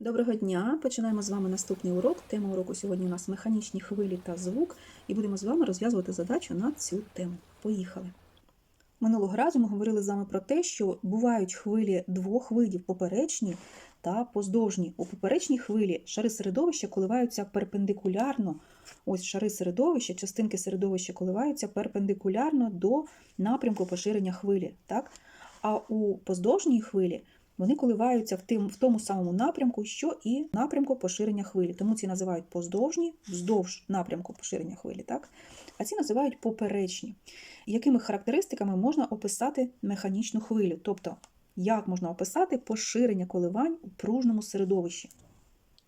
Доброго дня! Починаємо з вами наступний урок. Тема уроку сьогодні у нас механічні хвилі та звук, і будемо з вами розв'язувати задачу на цю тему. Поїхали! Минулого разу ми говорили з вами про те, що бувають хвилі двох видів поперечні та поздовжні. У поперечній хвилі шари середовища коливаються перпендикулярно. Ось шари середовища, частинки середовища коливаються перпендикулярно до напрямку поширення хвилі. Так? А у поздовжній хвилі вони коливаються в, тим, в тому самому напрямку, що і напрямку поширення хвилі. Тому ці називають поздовжні, вздовж напрямку поширення хвилі, так? а ці називають поперечні. Якими характеристиками можна описати механічну хвилю? Тобто, як можна описати поширення коливань у пружному середовищі?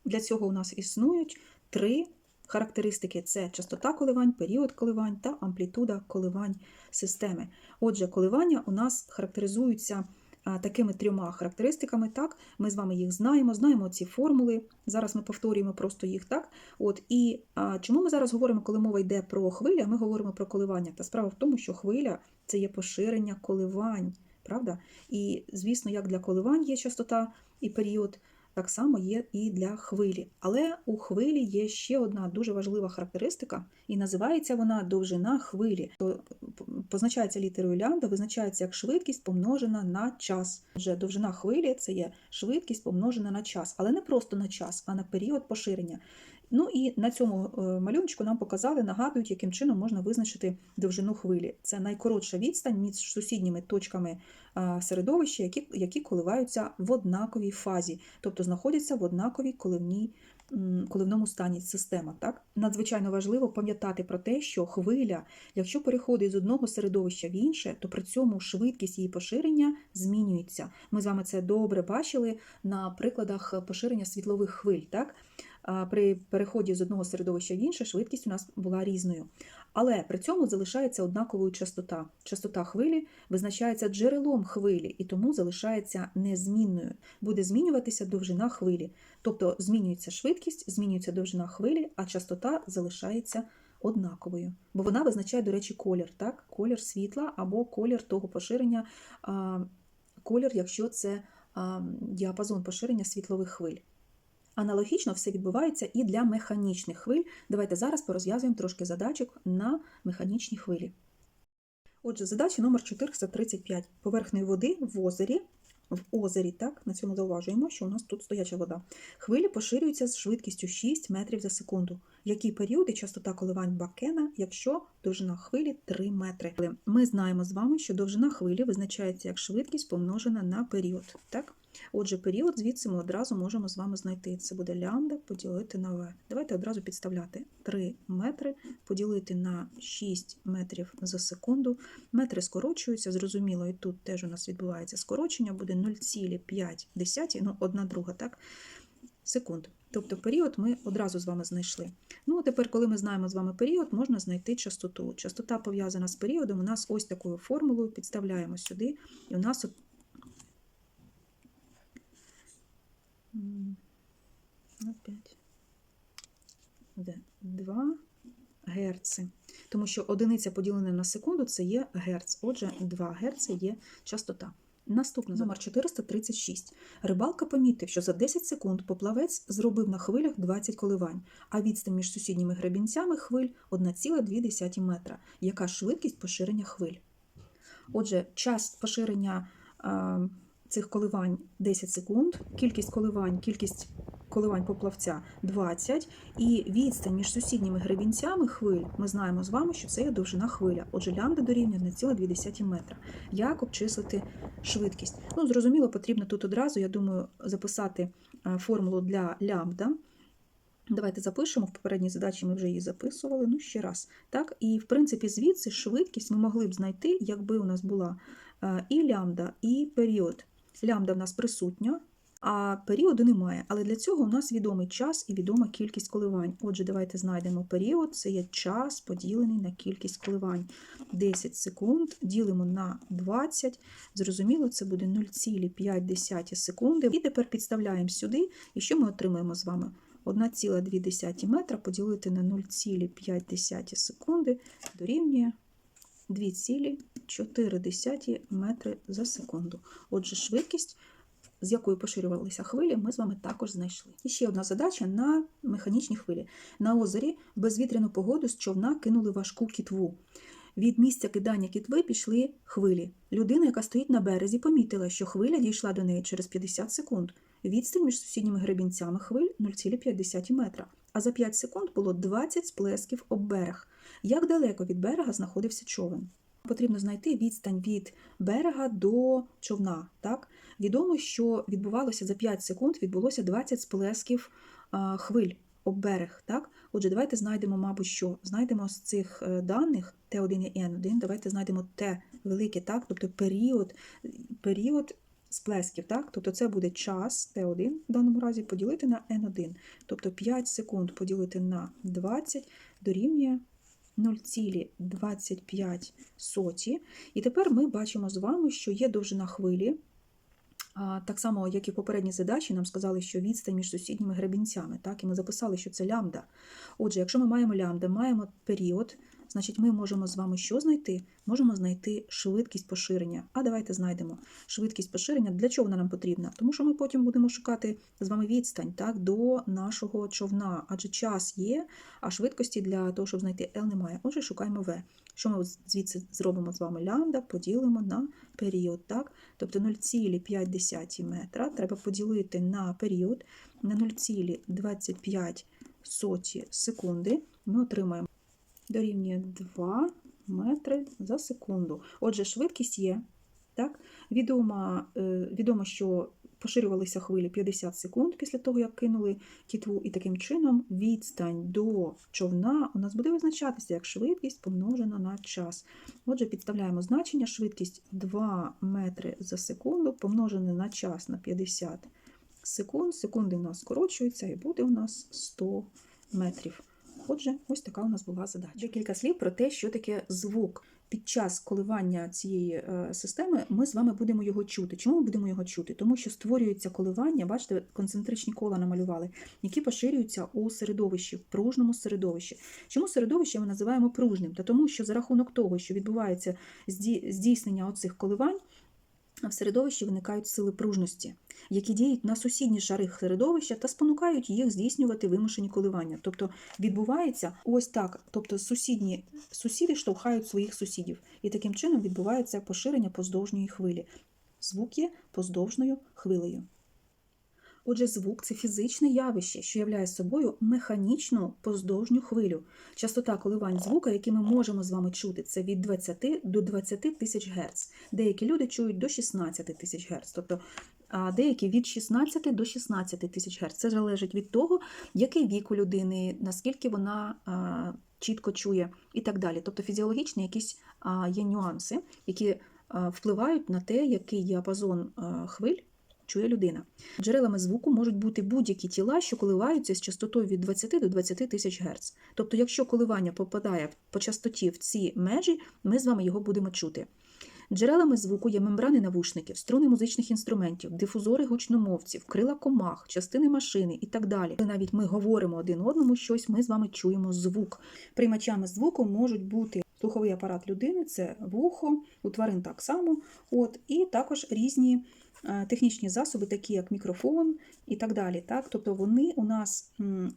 Для цього у нас існують три характеристики: це частота коливань, період коливань та амплітуда коливань системи. Отже, коливання у нас характеризуються такими трьома характеристиками. Так, ми з вами їх знаємо, знаємо ці формули. Зараз ми повторюємо просто їх так. От і а, чому ми зараз говоримо, коли мова йде про хвиля, ми говоримо про коливання? Та справа в тому, що хвиля це є поширення коливань, правда? І звісно, як для коливань є частота і період. Так само є і для хвилі. Але у хвилі є ще одна дуже важлива характеристика, і називається вона довжина хвилі. То позначається літерою лямбда, визначається як швидкість помножена на час. Вже довжина хвилі це є швидкість помножена на час, але не просто на час, а на період поширення. Ну і на цьому малюночку нам показали, нагадують, яким чином можна визначити довжину хвилі. Це найкоротша відстань між сусідніми точками середовища, які які коливаються в однаковій фазі, тобто знаходяться в однаковій коливній, коливному стані система. Так? Надзвичайно важливо пам'ятати про те, що хвиля, якщо переходить з одного середовища в інше, то при цьому швидкість її поширення змінюється. Ми з вами це добре бачили на прикладах поширення світлових хвиль. Так? При переході з одного середовища в інше швидкість у нас була різною. Але при цьому залишається однаковою частота. Частота хвилі визначається джерелом хвилі і тому залишається незмінною. Буде змінюватися довжина хвилі. Тобто змінюється швидкість, змінюється довжина хвилі, а частота залишається однаковою. Бо вона визначає, до речі, колір, так? колір світла або колір того поширення, колір, якщо це діапазон поширення світлових хвиль. Аналогічно все відбувається і для механічних хвиль. Давайте зараз порозв'язуємо трошки задачок на механічні хвилі. Отже, задача номер 435. Поверхнею води в озері. В озері, так, на цьому зауважуємо, що у нас тут стояча вода. Хвилі поширюються з швидкістю 6 метрів за секунду. Які періоди частота коливань Бакена, якщо довжина хвилі 3 метри. Ми знаємо з вами, що довжина хвилі визначається як швидкість помножена на період. Так? Отже, період звідси ми одразу можемо з вами знайти. Це буде лямбда поділити на v. Давайте одразу підставляти 3 метри поділити на 6 метрів за секунду. Метри скорочуються, зрозуміло, і тут теж у нас відбувається скорочення, буде 0,5, ну, 1 друга, так? Секунд. Тобто період ми одразу з вами знайшли. Ну, а тепер, коли ми знаємо з вами період, можна знайти частоту. Частота пов'язана з періодом, у нас ось такою формулою підставляємо сюди, і у нас от Опять. Де? 2 герци. Тому що одиниця поділена на секунду це є герц. Отже, 2 герци є частота. Наступна номер 436. Рибалка помітив, що за 10 секунд поплавець зробив на хвилях 20 коливань, а відстань між сусідніми гребінцями хвиль 1,2 метра. Яка швидкість поширення хвиль? Отже, час поширення е, цих коливань 10 секунд, кількість коливань, кількість коливань поплавця 20, і відстань між сусідніми гребінцями хвиль, ми знаємо з вами, що це є довжина хвиля. Отже, лямбда дорівнює 1,2 метра. Як обчислити швидкість? Ну, зрозуміло, потрібно тут одразу, я думаю, записати формулу для лямбда. Давайте запишемо, в попередній задачі ми вже її записували, ну ще раз. Так, І, в принципі, звідси швидкість ми могли б знайти, якби у нас була і лямбда, і період. Лямбда в нас присутня, а періоду немає. Але для цього у нас відомий час і відома кількість коливань. Отже, давайте знайдемо період, це є час поділений на кількість коливань. 10 секунд ділимо на 20. Зрозуміло, це буде 0,5 секунди. І тепер підставляємо сюди, і що ми отримаємо з вами? 1,2 метра поділити на 0,5 секунди дорівнює 2,4 метри за секунду. Отже, швидкість з якою поширювалися хвилі, ми з вами також знайшли. І ще одна задача на механічні хвилі. На озері безвітряну погоду з човна кинули важку кітву. Від місця кидання кітви пішли хвилі. Людина, яка стоїть на березі, помітила, що хвиля дійшла до неї через 50 секунд. Відстань між сусідніми гребінцями хвиль 0,5 метра. А за 5 секунд було 20 сплесків об берег. Як далеко від берега знаходився човен? Потрібно знайти відстань від берега до човна. Так? Відомо, що відбувалося за 5 секунд, відбулося 20 сплесків хвиль об берег. Так? Отже, давайте знайдемо, мабуть, що знайдемо з цих е, даних Т1 і Н1, давайте знайдемо Т велике, так? тобто період, період сплесків. Так? Тобто це буде час Т1 в даному разі поділити на Н1. Тобто 5 секунд поділити на 20 дорівнює 0,25 соті. І тепер ми бачимо з вами, що є довжина хвилі. Так само, як і в попередній задачі, нам сказали, що відстань між сусідніми гребінцями, так, і ми записали, що це лямбда. Отже, якщо ми маємо лямбда, маємо період, значить ми можемо з вами що знайти? Можемо знайти швидкість поширення. А давайте знайдемо швидкість поширення. Для чого вона нам потрібна? Тому що ми потім будемо шукати з вами відстань так, до нашого човна, адже час є, а швидкості для того, щоб знайти L немає. Отже, шукаємо V. Що ми звідси зробимо з вами лямбда, поділимо на період. так? Тобто 0,5 метра треба поділити на період на 0,25 соті секунди. Ми отримаємо дорівнює 2 метри за секунду. Отже, швидкість є. Так? Відомо, е, відомо, що поширювалися хвилі 50 секунд після того, як кинули кітву, і таким чином відстань до човна у нас буде визначатися як швидкість помножена на час. Отже, підставляємо значення швидкість 2 метри за секунду помножене на час на 50 секунд. Секунди у нас скорочуються і буде у нас 100 метрів. Отже, ось така у нас була задача. Декілька слів про те, що таке звук. Під час коливання цієї е, системи ми з вами будемо його чути. Чому ми будемо його чути? Тому що створюються коливання, бачите, концентричні кола намалювали, які поширюються у середовищі, в пружному середовищі. Чому середовище ми називаємо пружним? Та тому, що за рахунок того, що відбувається здійснення оцих коливань, в середовищі виникають сили пружності, які діють на сусідні шари середовища та спонукають їх здійснювати вимушені коливання. Тобто відбувається ось так. Тобто сусідні сусіди штовхають своїх сусідів, і таким чином відбувається поширення поздовжньої хвилі. Звук є поздовжною хвилею. Отже, звук це фізичне явище, що являє собою механічну поздовжню хвилю. Частота коливань звука, які ми можемо з вами чути, це від 20 до 20 тисяч Гц. Деякі люди чують до 16 тисяч Гц. Тобто а деякі від 16 до 16 тисяч Гц. Це залежить від того, який вік у людини, наскільки вона чітко чує і так далі. Тобто фізіологічні якісь є нюанси, які впливають на те, який діапазон хвиль чує людина. Джерелами звуку можуть бути будь-які тіла, що коливаються з частотою від 20 до 20 тисяч Гц. Тобто, якщо коливання попадає по частоті в ці межі, ми з вами його будемо чути. Джерелами звуку є мембрани навушників, струни музичних інструментів, дифузори гучномовців, крила комах, частини машини і так далі. Коли навіть ми говоримо один одному щось, ми з вами чуємо звук. Приймачами звуку можуть бути слуховий апарат людини, це вухо, у тварин так само, от, і також різні технічні засоби, такі як мікрофон і так далі. Так? Тобто вони у нас,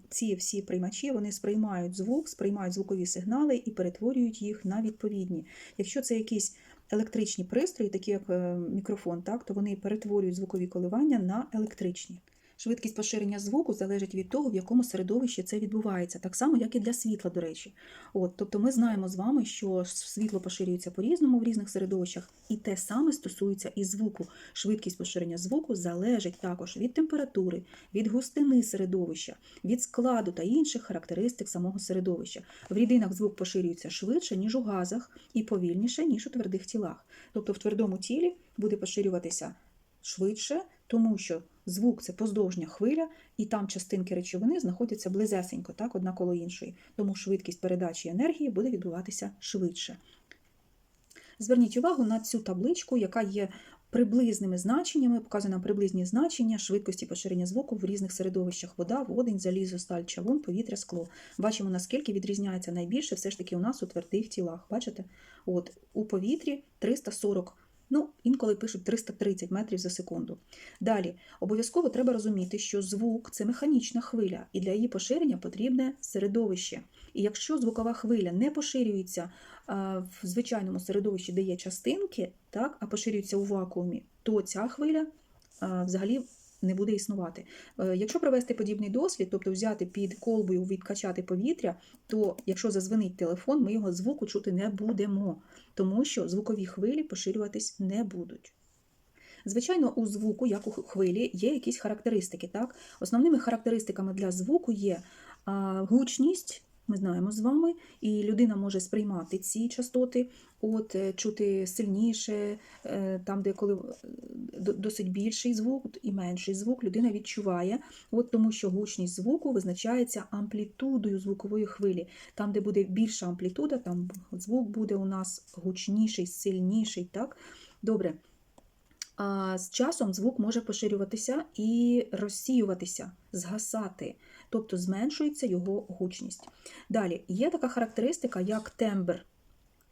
ці всі приймачі, вони сприймають звук, сприймають звукові сигнали і перетворюють їх на відповідні. Якщо це якісь електричні пристрої, такі як е, мікрофон, так, то вони перетворюють звукові коливання на електричні. Швидкість поширення звуку залежить від того, в якому середовищі це відбувається, так само, як і для світла, до речі. От, Тобто ми знаємо з вами, що світло поширюється по-різному в різних середовищах, і те саме стосується і звуку. Швидкість поширення звуку залежить також від температури, від густини середовища, від складу та інших характеристик самого середовища. В рідинах звук поширюється швидше, ніж у газах, і повільніше, ніж у твердих тілах. Тобто в твердому тілі буде поширюватися швидше, тому що звук це поздовжня хвиля, і там частинки речовини знаходяться близесенько, так, одна коло іншої. Тому швидкість передачі енергії буде відбуватися швидше. Зверніть увагу на цю табличку, яка є приблизними значеннями, показує нам приблизні значення швидкості поширення звуку в різних середовищах вода, водень, залізо, сталь, чавун, повітря, скло. Бачимо, наскільки відрізняється найбільше все ж таки у нас у твердих тілах. Бачите? От, У повітрі 340 Ну, інколи пишуть 330 метрів за секунду. Далі, обов'язково треба розуміти, що звук це механічна хвиля, і для її поширення потрібне середовище. І якщо звукова хвиля не поширюється в звичайному середовищі, де є частинки, так, а поширюється у вакуумі, то ця хвиля взагалі не буде існувати. Е, Якщо провести подібний дослід, тобто взяти під колбою, відкачати повітря, то якщо зазвонить телефон, ми його звуку чути не будемо, тому що звукові хвилі поширюватись не будуть. Звичайно, у звуку, як у хвилі, є якісь характеристики. Так? Основними характеристиками для звуку є гучність, ми знаємо з вами, і людина може сприймати ці частоти, от, е, чути сильніше, е, там, де коли е, досить більший звук і менший звук, людина відчуває, от, тому що гучність звуку визначається амплітудою звукової хвилі. Там, де буде більша амплітуда, там звук буде у нас гучніший, сильніший. Так? Добре. А з часом звук може поширюватися і розсіюватися, згасати, тобто зменшується його гучність. Далі є така характеристика, як тембр.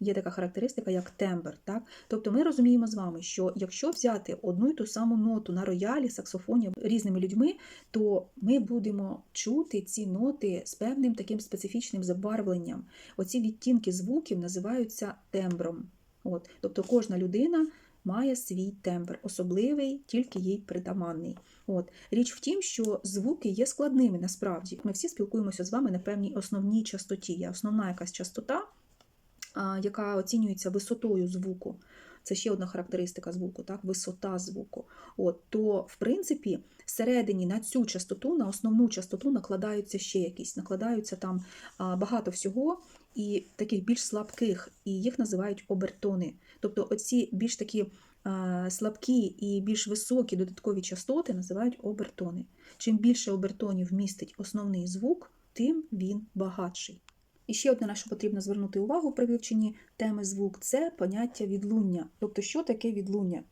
Є така характеристика, як тембр. Так? Тобто ми розуміємо з вами, що якщо взяти одну і ту саму ноту на роялі, саксофоні різними людьми, то ми будемо чути ці ноти з певним таким специфічним забарвленням. Оці відтінки звуків називаються тембром. От, тобто кожна людина має свій тембр, особливий, тільки їй притаманний. От. Річ в тім, що звуки є складними насправді. Ми всі спілкуємося з вами на певній основній частоті. Є основна якась частота, яка оцінюється висотою звуку. Це ще одна характеристика звуку, так? висота звуку. От, то, в принципі, всередині на цю частоту, на основну частоту накладаються ще якісь, накладаються там багато всього, і таких більш слабких, і їх називають обертони. Тобто оці більш такі а, слабкі і більш високі додаткові частоти називають обертони. Чим більше обертонів містить основний звук, тим він багатший. І ще одне, на що потрібно звернути увагу при вивченні теми звук, це поняття відлуння. Тобто, що таке відлуння?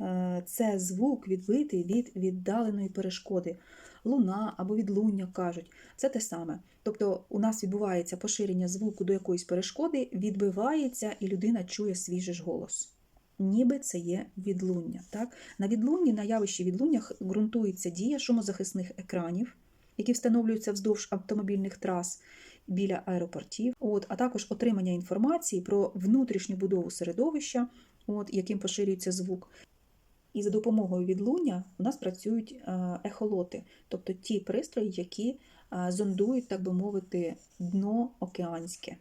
Е, Це звук відбитий від віддаленої перешкоди. Луна або відлуння кажуть, це те саме. Тобто, у нас відбувається поширення звуку до якоїсь перешкоди, відбивається, і людина чує свій же ж голос. Ніби це є відлуння. Так? На відлунні, на явищі відлуннях ґрунтується дія шумозахисних екранів, які встановлюються вздовж автомобільних трас біля аеропортів, от, а також отримання інформації про внутрішню будову середовища, от, яким поширюється звук. І за допомогою відлуння у нас працюють е, ехолоти, тобто ті пристрої, які е, зондують, так би мовити, дно океанське.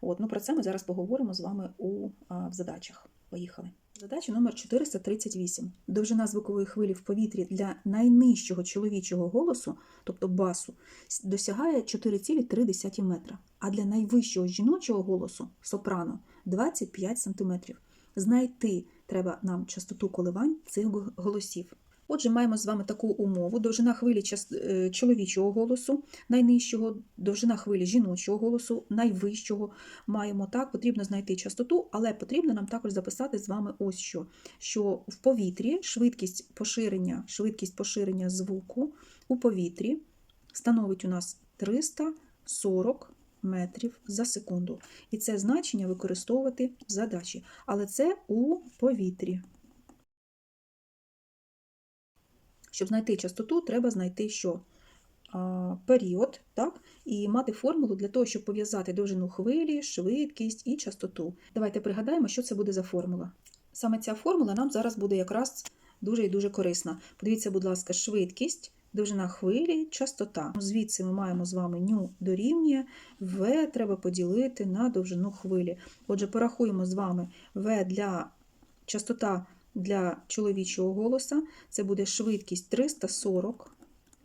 От, ну, про це ми зараз поговоримо з вами у в задачах. Поїхали. Задача номер 438. Довжина звукової хвилі в повітрі для найнижчого чоловічого голосу, тобто басу, досягає 4,3 метра, а для найвищого жіночого голосу сопрано 25 см. Знайти треба нам частоту коливань цих голосів. Отже, маємо з вами таку умову: довжина хвилі е, чоловічого голосу, найнижчого, довжина хвилі жіночого голосу, найвищого. Маємо так, потрібно знайти частоту, але потрібно нам також записати з вами ось що: що в повітрі швидкість поширення, швидкість поширення звуку у повітрі становить у нас 340 метрів за секунду. І це значення використовувати в задачі. Але це у повітрі. Щоб знайти частоту, треба знайти що? Період, так? і мати формулу для того, щоб пов'язати довжину хвилі, швидкість і частоту. Давайте пригадаємо, що це буде за формула. Саме ця формула нам зараз буде якраз дуже і дуже корисна. Подивіться, будь ласка, швидкість, довжина хвилі, частота. Звідси ми маємо з вами ню дорівнює, В треба поділити на довжину хвилі. Отже, порахуємо з вами В для частота для чоловічого голоса, це буде швидкість 340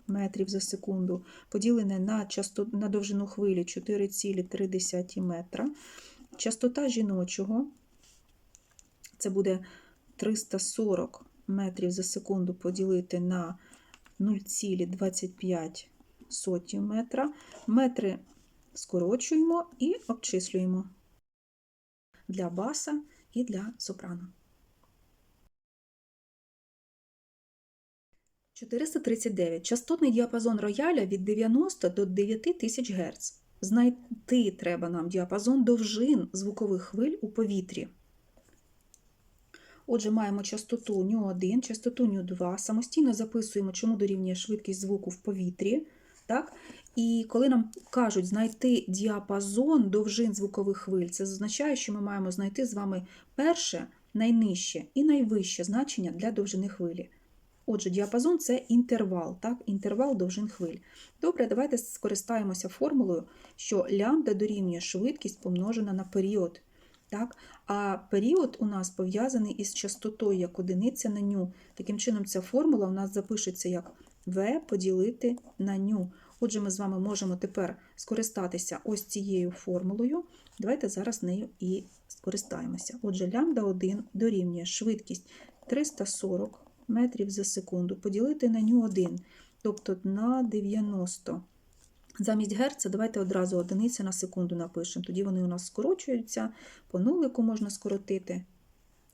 метрів за секунду, поділене на, часто, на довжину хвилі 4,3 метра. Частота жіночого це буде 340 метрів за секунду поділити на 0,25 метра. Метри скорочуємо і обчислюємо для баса і для сопрано. 439. Частотний діапазон рояля від 90 до 9000 Гц. Знайти треба нам діапазон довжин звукових хвиль у повітрі. Отже, маємо частоту ню1, частоту ню2, самостійно записуємо, чому дорівнює швидкість звуку в повітрі. Так? І коли нам кажуть знайти діапазон довжин звукових хвиль, це означає, що ми маємо знайти з вами перше, найнижче і найвище значення для довжини хвилі. Отже, діапазон це інтервал, так? інтервал довжин хвиль. Добре, давайте скористаємося формулою, що лямбда дорівнює швидкість помножена на період. Так? А період у нас пов'язаний із частотою як одиниця на ню. Таким чином, ця формула у нас запишеться як v поділити на ню. Отже, ми з вами можемо тепер скористатися ось цією формулою. Давайте зараз нею і скористаємося. Отже, лямбда 1 дорівнює швидкість 340 метрів за секунду, поділити на ню 1, тобто на 90. Замість герца давайте одразу одиниця на секунду напишемо. Тоді вони у нас скорочуються, по нулику можна скоротити.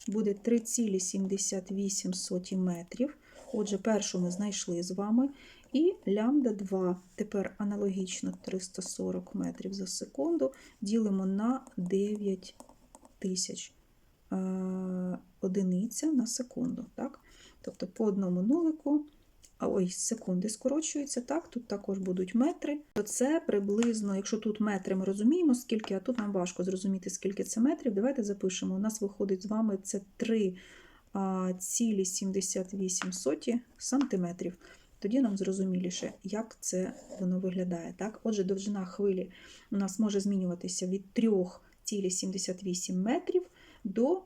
Буде 3,78 метрів. Отже, першу ми знайшли з вами. І лямбда 2. Тепер аналогічно 340 метрів за секунду ділимо на 9 тисяч е, одиниця на секунду. Так? Тобто по одному нулику, ой, секунди скорочуються, так, тут також будуть метри. То це приблизно, якщо тут метри ми розуміємо, скільки, а тут нам важко зрозуміти, скільки це метрів. Давайте запишемо. У нас виходить з вами це 3,78 сантиметрів. Тоді нам зрозуміліше, як це воно виглядає. Так? Отже, довжина хвилі у нас може змінюватися від 3,78 метрів до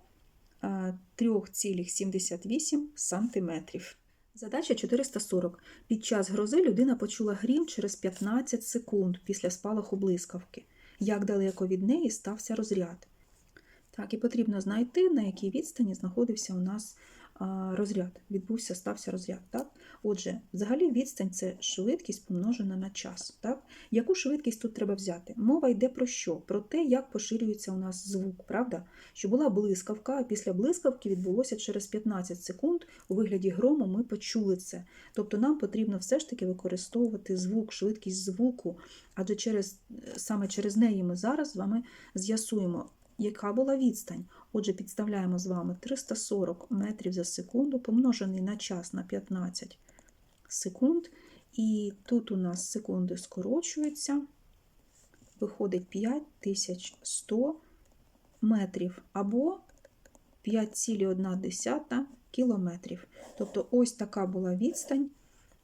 3,78 сантиметрів. Задача 440. Під час грози людина почула грім через 15 секунд після спалаху блискавки. Як далеко від неї стався розряд? Так, і потрібно знайти, на якій відстані знаходився у нас розряд. Відбувся, стався розряд. Так? Отже, взагалі відстань це швидкість помножена на час. Так? Яку швидкість тут треба взяти? Мова йде про що? Про те, як поширюється у нас звук, правда? Що була блискавка, а після блискавки відбулося через 15 секунд у вигляді грому ми почули це. Тобто нам потрібно все ж таки використовувати звук, швидкість звуку, адже через, саме через неї ми зараз з вами з'ясуємо, яка була відстань. Отже, підставляємо з вами 340 метрів за секунду, помножений на час на 15 секунд. І тут у нас секунди скорочуються, виходить 5100 метрів або 5,1 кілометрів. Тобто, ось така була відстань,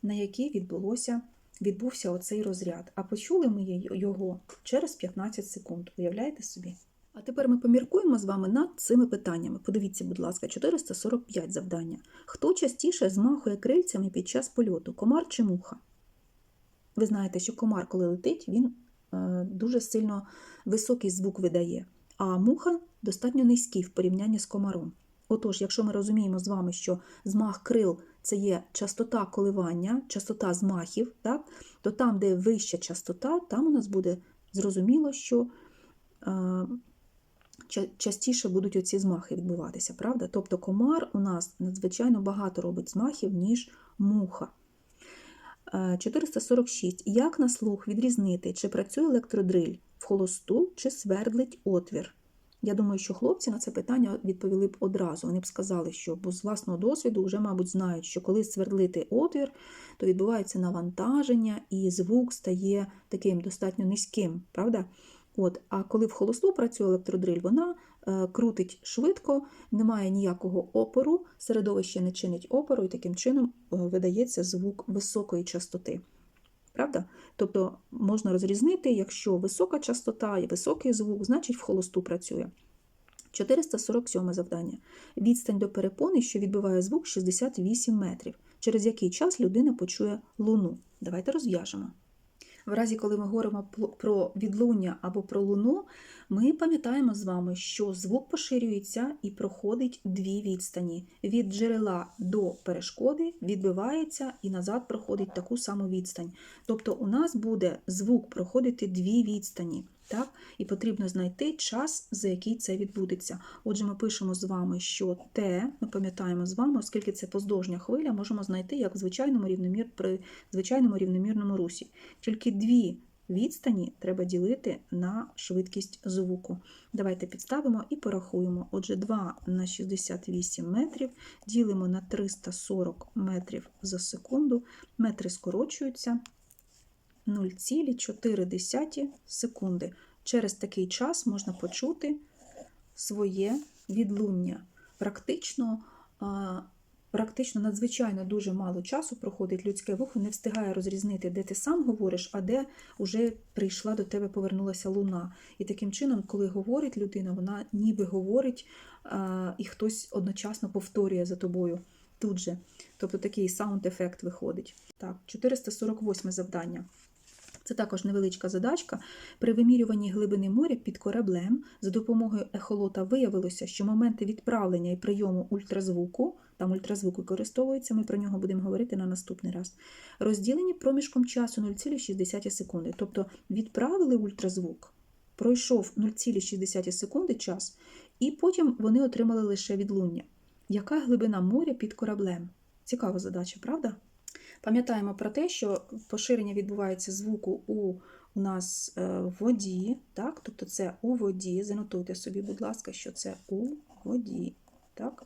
на якій відбулося, відбувся оцей розряд. А почули ми його через 15 секунд. Уявляєте собі? А тепер ми поміркуємо з вами над цими питаннями. Подивіться, будь ласка, 445 завдання. Хто частіше змахує крильцями під час польоту? Комар чи муха? Ви знаєте, що комар, коли летить, він е, дуже сильно високий звук видає, а муха достатньо низький в порівнянні з комаром. Отож, якщо ми розуміємо з вами, що змах крил це є частота коливання, частота змахів, так, то там, де вища частота, там у нас буде зрозуміло, що. Частіше будуть оці змахи відбуватися, правда? Тобто комар у нас надзвичайно багато робить змахів, ніж муха. 446. Е, Як на слух відрізнити, чи працює електродриль в холосту, чи свердлить отвір? Я думаю, що хлопці на це питання відповіли б одразу. Вони б сказали, що бо з власного досвіду вже, мабуть, знають, що коли свердлити отвір, то відбувається навантаження і звук стає таким достатньо низьким, правда? От, А коли в холосту працює електродриль, вона е, крутить швидко, немає ніякого опору, середовище не чинить опору, і таким чином е, видається звук високої частоти. Правда? Тобто можна розрізнити, якщо висока частота і високий звук, значить в холосту працює. 447 завдання. Відстань до перепони, що відбиває звук 68 метрів. Через який час людина почує луну. Давайте розв'яжемо. В разі, коли ми говоримо про відлуння або про луну, ми пам'ятаємо з вами, що звук поширюється і проходить дві відстані. Від джерела до перешкоди відбивається і назад проходить таку саму відстань. Тобто у нас буде звук проходити дві відстані. Так? І потрібно знайти час, за який це відбудеться. Отже, ми пишемо з вами, що Т, ми пам'ятаємо з вами, оскільки це поздовжня хвиля, можемо знайти як в звичайному рівномір, при звичайному рівномірному русі. Тільки дві відстані треба ділити на швидкість звуку. Давайте підставимо і порахуємо. Отже, 2 на 68 метрів ділимо на 340 метрів за секунду. Метри скорочуються 0,4 секунди. Через такий час можна почути своє відлуння. Практично, практично надзвичайно дуже мало часу проходить людське вухо, не встигає розрізнити, де ти сам говориш, а де вже прийшла до тебе, повернулася луна. І таким чином, коли говорить людина, вона ніби говорить, і хтось одночасно повторює за тобою тут же. Тобто такий саунд-ефект виходить. Так, 448 завдання. Це також невеличка задачка. При вимірюванні глибини моря під кораблем за допомогою ехолота виявилося, що моменти відправлення і прийому ультразвуку, там ультразвук використовується, ми про нього будемо говорити на наступний раз, розділені проміжком часу 0,6 секунди. Тобто відправили ультразвук, пройшов 0,6 секунди час, і потім вони отримали лише відлуння. Яка глибина моря під кораблем? Цікава задача, правда? Пам'ятаємо про те, що поширення відбувається звуку у, у нас е, в воді, так? тобто це у воді. Занотуйте собі, будь ласка, що це у воді. Так?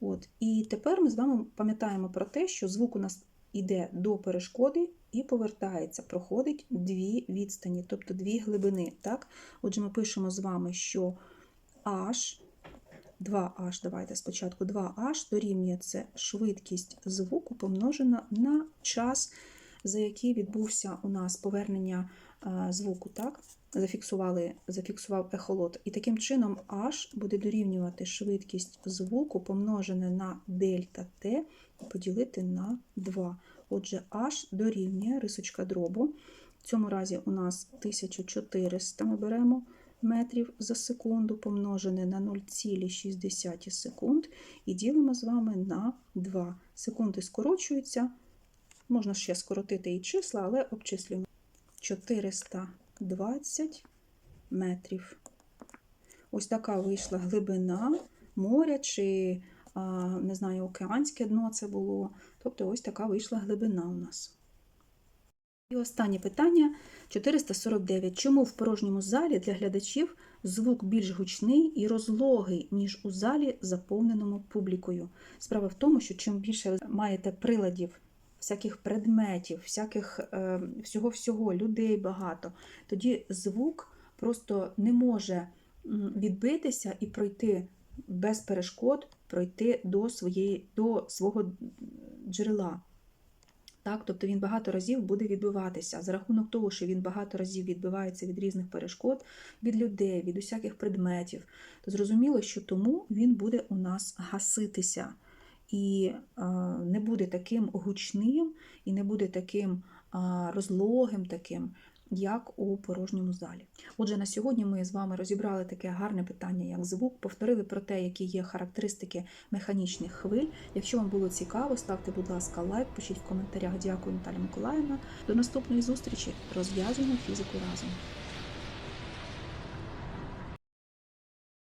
От. І тепер ми з вами пам'ятаємо про те, що звук у нас йде до перешкоди і повертається, проходить дві відстані, тобто дві глибини. Так? Отже, ми пишемо з вами, що H 2H, давайте спочатку 2H дорівнює це швидкість звуку помножена на час, за який відбувся у нас повернення е, звуку. так? Зафіксували, зафіксував ехолот. І таким чином H буде дорівнювати швидкість звуку помножене на дельта T поділити на 2. Отже, H дорівнює рисочка дробу. В цьому разі у нас 1400 ми беремо метрів за секунду помножене на 0,6 секунд і ділимо з вами на 2. Секунди скорочуються. Можна ще скоротити і числа, але обчислюємо 420 метрів. Ось така вийшла глибина моря, чи, не знаю, океанське дно це було. Тобто, ось така вийшла глибина у нас. І останнє питання 449. Чому в порожньому залі для глядачів звук більш гучний і розлогий, ніж у залі, заповненому публікою? Справа в тому, що чим більше ви маєте приладів, всяких предметів, всяких е, всього-всього, людей багато, тоді звук просто не може відбитися і пройти без перешкод, пройти до, своєї, до свого джерела. Так, тобто він багато разів буде відбиватися. За рахунок того, що він багато разів відбивається від різних перешкод, від людей, від усяких предметів, то зрозуміло, що тому він буде у нас гаситися і не буде таким гучним, і не буде таким розлогим, таким, як у порожньому залі. Отже, на сьогодні ми з вами розібрали таке гарне питання, як звук, повторили про те, які є характеристики механічних хвиль. Якщо вам було цікаво, ставте, будь ласка, лайк, пишіть в коментарях. Дякую, Наталя Миколаївна. До наступної зустрічі. Розв'язуємо фізику разом.